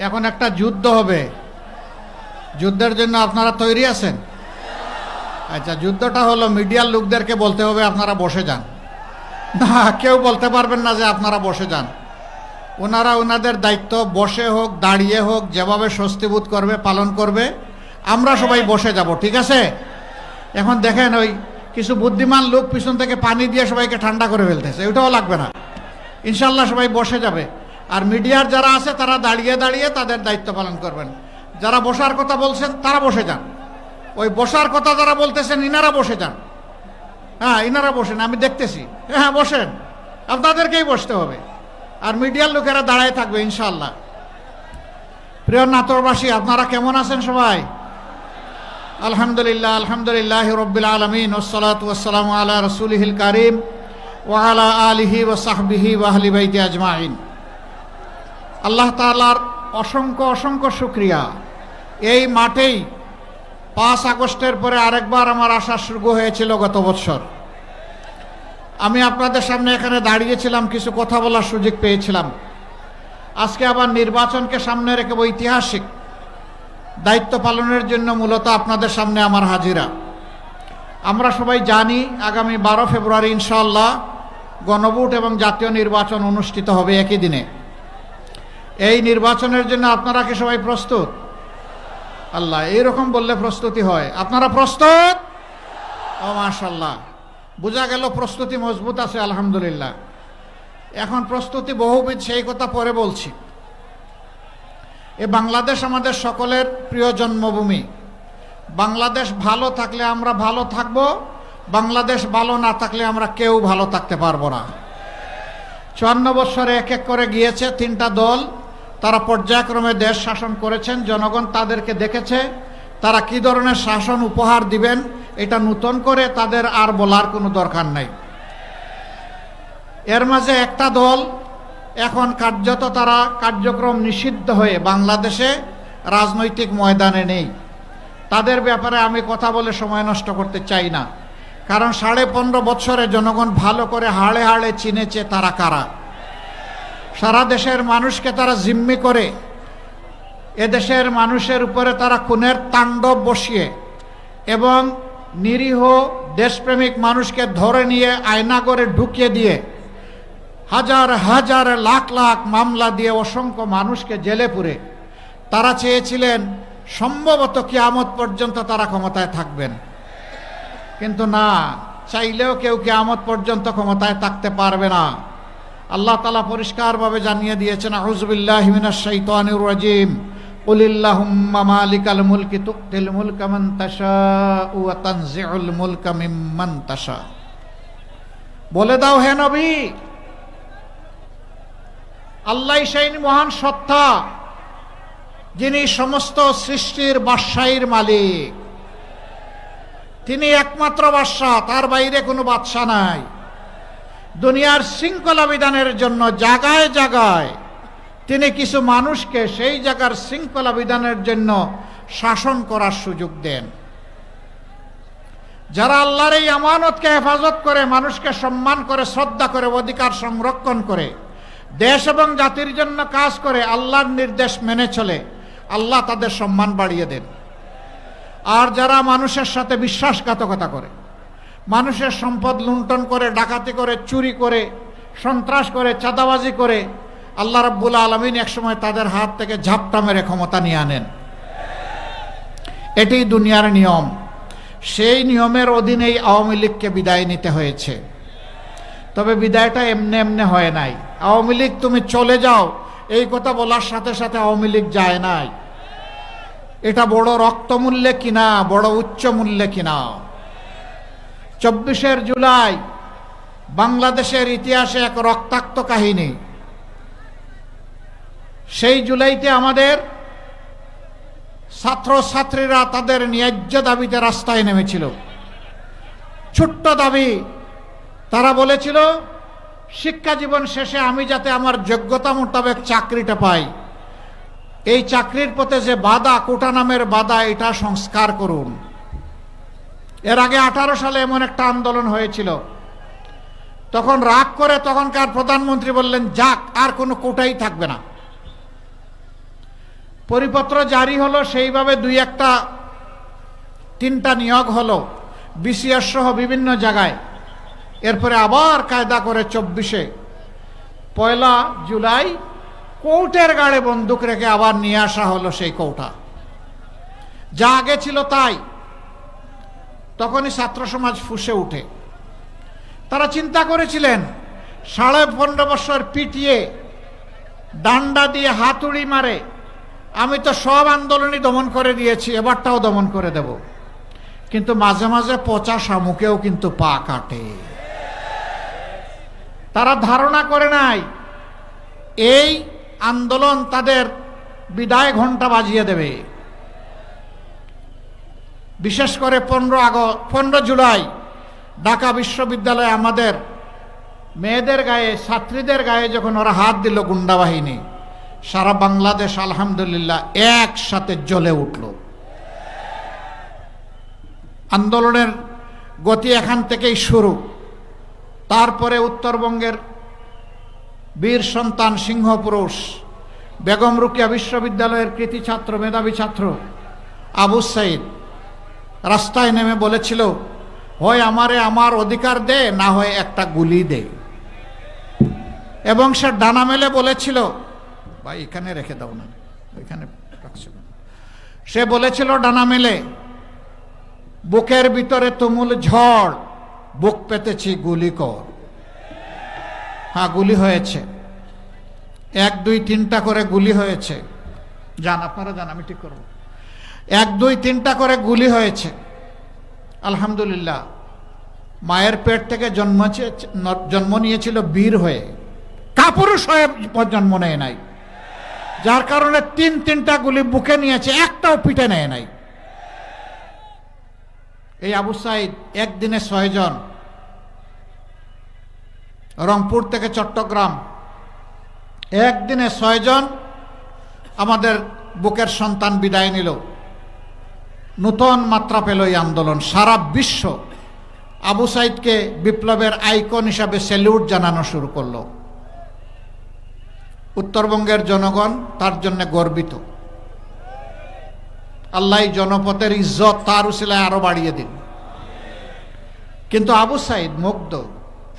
এখন একটা যুদ্ধ হবে। যুদ্ধের জন্য আপনারা তৈরি আছেন? আচ্ছা যুদ্ধটা হলো মিডিয়ার লোকদেরকে বলতে হবে আপনারা বসে যান। না, কেউ বলতে পারবেন না যে আপনারা বসে যান। ওনারা ওনাদের দায়িত্ব, বসে হোক, দাঁড়িয়ে হোক, যেভাবে স্বস্তিবোধ করবে, পালন করবে, আমরা সবাই বসে যাব, ঠিক আছে? এখন দেখেন ওই কিছু বুদ্ধিমান লোক পিছন থেকে পানি দিয়ে সবাইকে ঠান্ডা করে ফেলতেছে ওটাও লাগবে না। ইনশাল্লাহ সবাই বসে যাবে। আর মিডিয়ার যারা আছে, তারা দাঁড়িয়ে দাঁড়িয়ে তাদের দায়িত্ব পালন করবেন। যারা বসার কথা বলছেন, তারা বসে যান। ওই বসার কথা যারা বলতেছেন, ইনারা বসে যান। হ্যাঁ ইনারা বসেন, আমি দেখতেছি। হ্যাঁ বসেন। আপনাদেরকেই বসতে হবে। আর মিডিয়ার লোকেরা দাঁড়ায় থাকবে ইনশাল্লাহ প্রিয় নাতরবাসী আপনারা কেমন আছেন সবাই? আলহামদুলিল্লাহ আলহামদুলিল্লাহ রব্বিল আলমিন ওসলাত ওসালাম আলা রসুলহিল কারিম ওয়ালা আলিহি ও সাহবিহি ওয়াহলি বাইতি আজমাইন। আল্লাহ তালার অসংখ্য অসংখ্য শুক্রিয়া। এই মাঠেই পাঁচ আগস্টের পরে আরেকবার আমার আসা শুরু হয়েছিল গত বছর। আমি আপনাদের সামনে এখানে দাঁড়িয়েছিলাম, কিছু কথা বলার সুযোগ পেয়েছিলাম। আজকে আবার নির্বাচনকে সামনে রেখে ঐতিহাসিক দায়িত্ব পালনের জন্য মূলত আপনাদের সামনে আমার হাজিরা। আমরা সবাই জানি আগামী বারো ফেব্রুয়ারি ইনশাল্লাহ গণভোট এবং জাতীয় নির্বাচন অনুষ্ঠিত হবে একই দিনে। এই নির্বাচনের জন্য আপনারা কি সবাই প্রস্তুত? আল্লাহ, এইরকম বললে প্রস্তুতি হয়। আপনারা প্রস্তুত? ও মাশাল্লাহ বোঝা গেল প্রস্তুতি মজবুত আছে, আলহামদুলিল্লাহ। এখন প্রস্তুতি বহুবিধ, সেই কথা পরে বলছি। এ বাংলাদেশ আমাদের সকলের প্রিয় জন্মভূমি। বাংলাদেশ ভালো থাকলে আমরা ভালো থাকব, বাংলাদেশ ভালো না থাকলে আমরা কেউ ভালো থাকতে পারব না। চুয়ান্ন বৎসরে এক এক করে গিয়েছে তিনটা দল। তারা পর্যায়ক্রমে দেশ শাসন করেছেন, জনগণ তাদেরকে দেখেছে, তারা কি ধরনের শাসন উপহার দিবেন, এটা নূতন করে তাদের আর বলার কোনো দরকার নাই। এর মাঝে একটা দল এখন কার্যত তারা কার্যক্রম নিষিদ্ধ হয়ে বাংলাদেশে রাজনৈতিক ময়দানে নেই। তাদের ব্যাপারে আমি কথা বলে সময় নষ্ট করতে চাই না। কারণ সাড়ে পনেরো বছরে জনগণ ভালো করে হাড়ে হাড়ে চিনেছে তারা কারা। সারা দেশের মানুষকে তারা জিম্মি করে। এদেশের মানুষের উপরে তারা খুনের তাণ্ডব বসিয়ে এবং নিরীহ দেশপ্রেমিক মানুষকে ধরে নিয়ে আয়নাগরে ঢুকিয়ে দিয়ে হাজার হাজার লাখ লাখ মামলা দিয়ে অসংখ্য মানুষকে জেলে পুরে। তারা চেয়েছিলেন সম্ভবত কিয়ামত পর্যন্ত তারা ক্ষমতায় থাকবেন। কিন্তু না, চাইলেও কেউ কিয়ামত পর্যন্ত ক্ষমতায় থাকতে পারবে না। আল্লাহ তালা পরিষ্কারভাবে জানিয়ে দিয়েছেন আউজবিল্লাহিমিনাশাইতানুর বলে দাও, হে নবী, আল্লাহ মহান সত্তা যিনি সমস্ত সৃষ্টির বাদশাহীর মালিক। তিনি একমাত্র বাদশাহ, তার বাইরে কোনো বাদশাহ নাই। দুনিয়ার শৃঙ্খলা বিধানের জন্য জাগায় জাগায় তিনি কিছু মানুষকে সেই জায়গার শৃঙ্খলা বিধানের জন্য শাসন করার সুযোগ দেন। যারা আল্লাহর এই আমানতকে হেফাজত করে, মানুষকে সম্মান করে, শ্রদ্ধা করে, অধিকার সংরক্ষণ করে, দেশ এবং জাতির জন্য কাজ করে, আল্লাহর নির্দেশ মেনে চলে, আল্লাহ তাদের সম্মান বাড়িয়ে দেন। আর যারা মানুষের সাথে বিশ্বাসঘাতকতা করে মানুষের সম্পদ লুণ্ঠন করে, ডাকাতি করে, চুরি করে, সন্ত্রাস করে, চাঁদাবাজি করে, আল্লাহ রাব্বুল আলমিন একসময় তাদের হাত থেকে ঝাপটা মেরে ক্ষমতা নিয়ে আনেন। এটি দুনিয়ার নিয়ম। সেই নিয়মের অধীনেই আওয়ামী লীগকে বিদায় নিতে হয়েছে। তবে বিদায়টা এমনি এমনি হয় নাই। আওয়ামী লীগ, তুমি চলে যাও, এই কথা বলার সাথে সাথে আওয়ামী লীগ যায় নাই। এটা বড় রক্তমূল্যে কিনা, বড় উচ্চ মূল্যে কিনা? চব্বিশের জুলাই বাংলাদেশের ইতিহাসে এক রক্তাক্ত কাহিনী। সেই জুলাইতে আমাদের ছাত্রছাত্রীরা তাদের ন্যায্য দাবিতে রাস্তায় নেমেছিল। ছোট্ট দাবি, তারা বলেছিল, শিক্ষা জীবন শেষে আমি যাতে আমার যোগ্যতা মোতাবেক চাকরিটা পাই, এই চাকরির পথে যে বাধা, কোটা নামের বাধা, এটা সংস্কার করুন। এর আগে আঠারো সালে এমন একটা আন্দোলন হয়েছিল। তখন রাগ করে তখনকার প্রধানমন্ত্রী বললেন, যাক, আর কোনো কোটাই থাকবে না। পরিপত্র জারি হলো, সেইভাবে দুই একটা, তিনটা নিয়োগ হলো বিসিএস সহ বিভিন্ন জায়গায়। এরপরে আবার কায়দা করে চব্বিশে। পয়লা জুলাই কোর্টের গাড়ে বন্দুক রেখে আবার নিয়ে আসা হলো সেই কৌটা। যা আগে ছিল তাই। তখনই ছাত্র সমাজ ফুসে উঠে। তারা চিন্তা করেছিলেন, সাড়ে পনেরো বছর পিটিয়ে ডান্ডা দিয়ে হাতুড়ি মারে, আমি তো সব আন্দোলনই দমন করে দিয়েছি, এবারটাও দমন করে দেব। কিন্তু মাঝে মাঝে পচা শামুকেও কিন্তু পা কাটে। তারা ধারণা করে নাই, এই আন্দোলন তাদের বিদায় ঘণ্টা বাজিয়ে দেবে। বিশেষ করে পনেরো আগস্ট, পনেরো জুলাই, ঢাকা বিশ্ববিদ্যালয়ে আমাদের মেয়েদের গায়ে, ছাত্রীদের গায়ে যখন ওরা হাত দিল গুন্ডা বাহিনী, সারা বাংলাদেশ আলহামদুলিল্লাহ একসাথে জ্বলে উঠল। আন্দোলনের গতি এখান থেকেই শুরু। তারপরে উত্তরবঙ্গের বীর সন্তান সিংহপুরুষ বেগম রুকিয়া বিশ্ববিদ্যালয়ের কৃতি ছাত্র, মেধাবী ছাত্র আবু সাইদ রাস্তায় নেমে বলেছিল, হয় আমারে আমার অধিকার দে, না হয় একটা গুলি দে। এবং সে ডানা মেলে বলেছিল, ভাই, এখানে রেখে দাও না, এখানে সে বলেছিল ডানা মেলে, বুকের ভিতরে তুমুল ঝড়, বুক পেতেছি গুলি কর। হ্যাঁ গুলি হয়েছে। এক, দুই, তিনটা করে গুলি হয়েছে। যান, আপনারা যান, আমি ঠিক করব। এক, দুই, তিনটা করে গুলি হয়েছে। আলহামদুলিল্লাহ। মায়ের পেট থেকে জন্ম জন্ম নিয়েছিল বীর হয়ে। কাপুরুষ হয়ে জন্ম নেয় নাই। যার কারণে তিন, তিনটা গুলি বুকে নিয়েছে, একটাও পিঠে নেয় নাই। এই আবু সাইদ একদিনে ছয়জন রংপুর থেকে চট্টগ্রাম। একদিনে ছয়জন আমাদের বুকের সন্তান বিদায় নিল। নূতন মাত্রা পেল এই আন্দোলন। সারা বিশ্ব আবু সাইদকে বিপ্লবের আইকন হিসাবে স্যালিউট জানানো শুরু করল। উত্তরবঙ্গের জনগণ তার জন্য গর্বিত। আল্লাহ জনপথের ইজ্জত তার উসিলায় আরও বাড়িয়ে দিন। কিন্তু আবু সাইদ মুগ্ধ।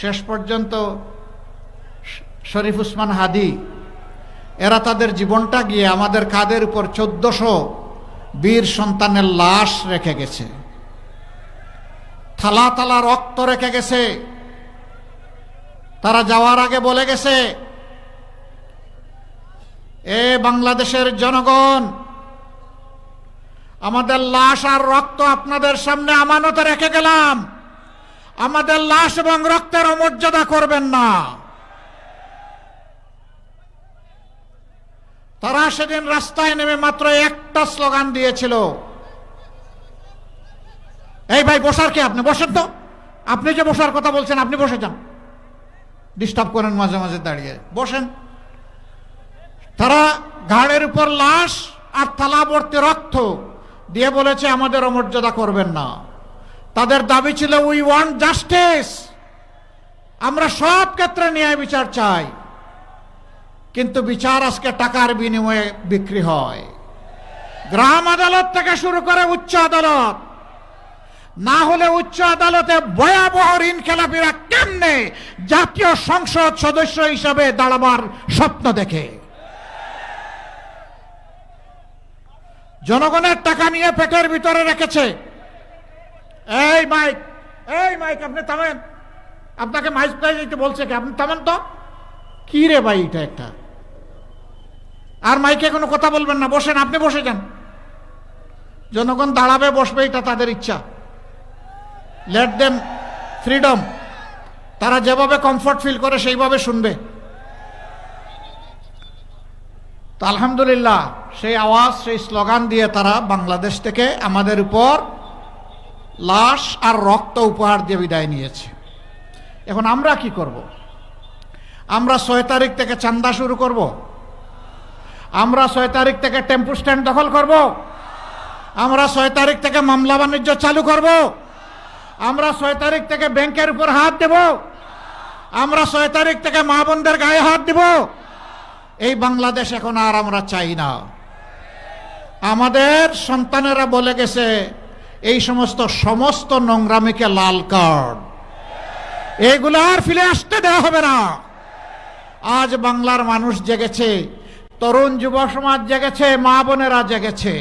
শেষ পর্যন্ত শরীফ উসমান হাদি, এরা তাদের জীবনটা গিয়ে আমাদের কাদের উপর চোদ্দশো বীর সন্তানের লাশ রেখে গেছে। থালা থালা রক্ত রেখে গেছে। তারা যাওয়ার আগে বলে গেছে, এ বাংলাদেশের জনগণ, আমাদের লাশ আর রক্ত আপনাদের সামনে আমানতে রেখে গেলাম। আমাদের লাশ এবং রক্তের অমর্যাদা করবেন না। তারা সেদিন রাস্তায় নেমে মাত্র একটা স্লোগান দিয়েছিল। এই ভাই, বসার কে আপনি? বসেন তো। আপনি যে বসার কথা বলছেন, আপনি বসে যান। ডিস্টার্ব করেন মাঝে মাঝে দাঁড়িয়ে। বসেন। তারা ঘাড়ের উপর লাশ আর থালাবর্তী রক্ত দিয়ে বলেছে আমাদের অমর্যাদা করবেন না। তাদের দাবি ছিল উই ওয়ান্ট জাস্টিস আমরা সব ক্ষেত্রে ন্যায় বিচার চাই। কিন্তু বিচার আজকে টাকার বিনিময়ে বিক্রি হয়। গ্রাম আদালত থেকে শুরু করে উচ্চ আদালত। না হলে উচ্চ আদালতে ভয়াবহ ঋণ খেলাপিরা কেমনে জাতীয় সংসদ সদস্য হিসাবে দাঁড়াবার স্বপ্ন দেখে? জনগণের টাকা নিয়ে পেটের ভিতরে রেখেছে। এই মাইক এই মাইক, আপনি থামেন। আপনাকে মাইক প্রাইজ দিতে বলছে কি? আপনি থামেন তো। কি রে ভাই, এটা একটা? আর মাইকে কোনো কথা বলবেন না, বসেন, আপনি বসে যান। জনগণ দাঁড়াবে, বসবে, এটা তাদের ইচ্ছা। লেট দেম ফ্রিডম তারা যেভাবে কমফর্ট ফিল করে, সেইভাবে শুনবে। তো আলহামদুলিল্লাহ, সেই আওয়াজ, সেই স্লোগান দিয়ে তারা বাংলাদেশ থেকে আমাদের উপর লাশ আর রক্ত উপহার দিয়ে বিদায় নিয়েছে। এখন আমরা কি করব। আমরা ছয় তারিখ থেকে চান্দা শুরু করব। আমরা ছয় তারিখ থেকে টেম্পু স্ট্যান্ড দখল করব। আমরা ছয় তারিখ থেকে মামলা বাণিজ্য চালু করব। আমরা ছয় তারিখ থেকে ব্যাংকের উপর হাত দেব। আমরা ছয় তারিখ থেকে মা বোনদের গায়ে হাত দেব। এই বাংলাদেশ এখন আর আমরা চাই না। আমাদের সন্তানেরা বলে গেছে, এই সমস্ত সমস্ত নোংরামিকে লাল কার্ড। এগুলো আর ফিরে আসতে দেওয়া হবে না। আজ বাংলার মানুষ জেগেছে তরুণ যুব সমাজ জেগেছে, মা বোনেরা জেগেছে।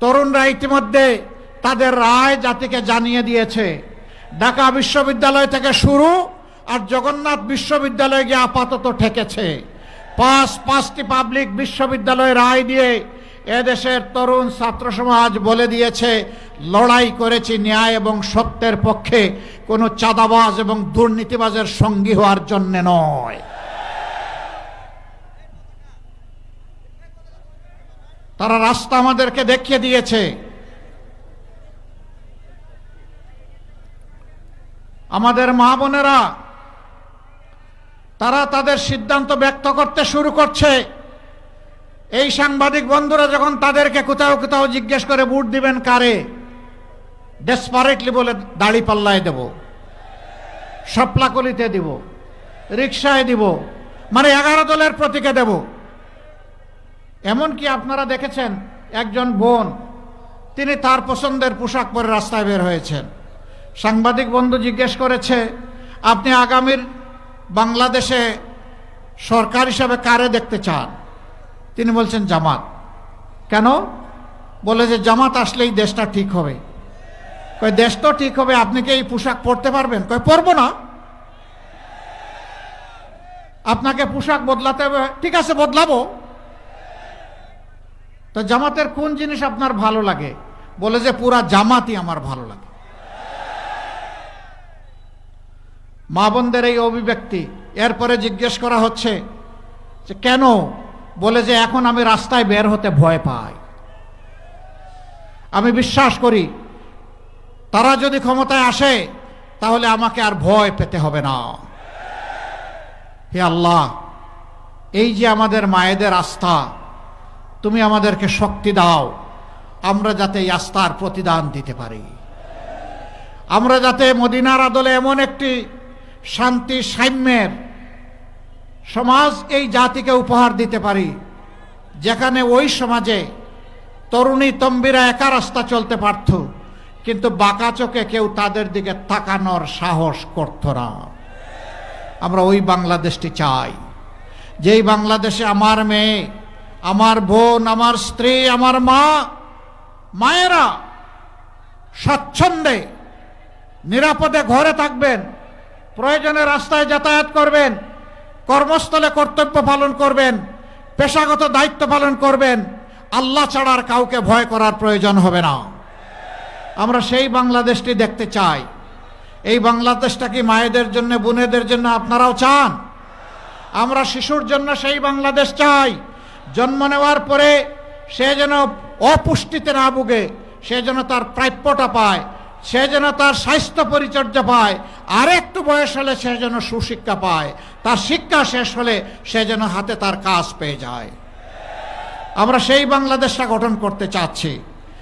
তরুণরা ইতিমধ্যে তাদের রায় জাতিকে জানিয়ে দিয়েছে। ঢাকা বিশ্ববিদ্যালয় থেকে শুরু আর জগন্নাথ বিশ্ববিদ্যালয়ে গিয়ে আপাতত ঠেকেছে। পাঁচ, পাঁচটি পাবলিক বিশ্ববিদ্যালয়ে রায় দিয়ে এদেশের তরুণ ছাত্র সমাজ বলে দিয়েছে, লড়াই করেছি ন্যায় এবং সত্যের পক্ষে, কোনো চাঁদাবাজ এবং দুর্নীতিবাজের সঙ্গী হওয়ার জন্য নয়। তারা রাস্তা আমাদেরকে দেখিয়ে দিয়েছে। আমাদের মা বোনেরা, তারা তাদের সিদ্ধান্ত ব্যক্ত করতে শুরু করছে। এই সাংবাদিক বন্ধুরা যখন তাদেরকে কোথাও কোথাও জিজ্ঞেস করে ভোট দিবেন কারে? ডেসপারেটলি বলে দাড়ি পাল্লায় দেব। সপ্লাকলিতে দিব। রিক্সায় দিব। মানে এগারো দলের প্রতীকে দেব। এমনকি আপনারা দেখেছেন একজন বোন, তিনি তার পছন্দের পোশাক পরে রাস্তায় বের হয়েছেন। সাংবাদিক বন্ধু জিজ্ঞেস করেছে, আপনি আগামীর বাংলাদেশে সরকার হিসাবে কারে দেখতে চান? তিনি বলছেন, জামাত। কেন? বলে যে জামাত আসলেই দেশটা ঠিক হবে। কয়, দেশ তো ঠিক হবে, আপনি কি এই পোশাক পরতে পারবেন? কয়, পরবো না। আপনাকে পোশাক বদলাতে হবে, ঠিক আছে, বদলাবো। তো জামাতের কোন জিনিস আপনার ভালো লাগে? বলে যে পুরা জামাতই আমার ভালো লাগে। মা বোনদের এই অভিব্যক্তি। এরপরে জিজ্ঞেস করা হচ্ছে যে কেন? বলে যে এখন আমি রাস্তায় বের হতে ভয় পাই। আমি বিশ্বাস করি, তারা যদি ক্ষমতায় আসে, তাহলে আমাকে আর ভয় পেতে হবে না। হে আল্লাহ, এই যে আমাদের মায়েদের আস্থা তুমি আমাদেরকে শক্তি দাও। আমরা যাতে আস্থার প্রতিদান দিতে পারি। আমরা যাতে মদিনার আদলে এমন একটি শান্তি সাম্যের সমাজ এই জাতিকে উপহার দিতে পারি, যেখানে ওই সমাজে তরুণী তম্বিরা একা রাস্তা চলতে পারত, কিন্তু বাঁকা চোখে কেউ তাদের দিকে তাকানোর সাহস করত না। আমরা ওই বাংলাদেশটি চাই। যেই বাংলাদেশে আমার মেয়ে আমার বোন, আমার স্ত্রী, আমার মা, মায়েরা স্বচ্ছন্দে নিরাপদে ঘরে থাকবেন, প্রয়োজনে রাস্তায় যাতায়াত করবেন, কর্মস্থলে কর্তব্য পালন করবেন, পেশাগত দায়িত্ব পালন করবেন, আল্লাহ ছাড়ার কাউকে ভয় করার প্রয়োজন হবে না। আমরা সেই বাংলাদেশটি দেখতে চাই। এই বাংলাদেশটা কি মায়েদের জন্য, বোনেদের জন্য আপনারাও চান? আমরা শিশুর জন্য সেই বাংলাদেশ চাই। জন্ম নেওয়ার পরে সে যেন অপুষ্টিতে না ভুগে, সে যেন তার প্রাপ্যটা পায়, সে যেন তার স্বাস্থ্য পরিচর্যা পায় আর একটু বয়স হলে সে যেন সুশিক্ষা পায়, তার শিক্ষা শেষ হলে সে যেন হাতে তার কাজ পেয়ে যায়। আমরা সেই বাংলাদেশটা গঠন করতে চাচ্ছি।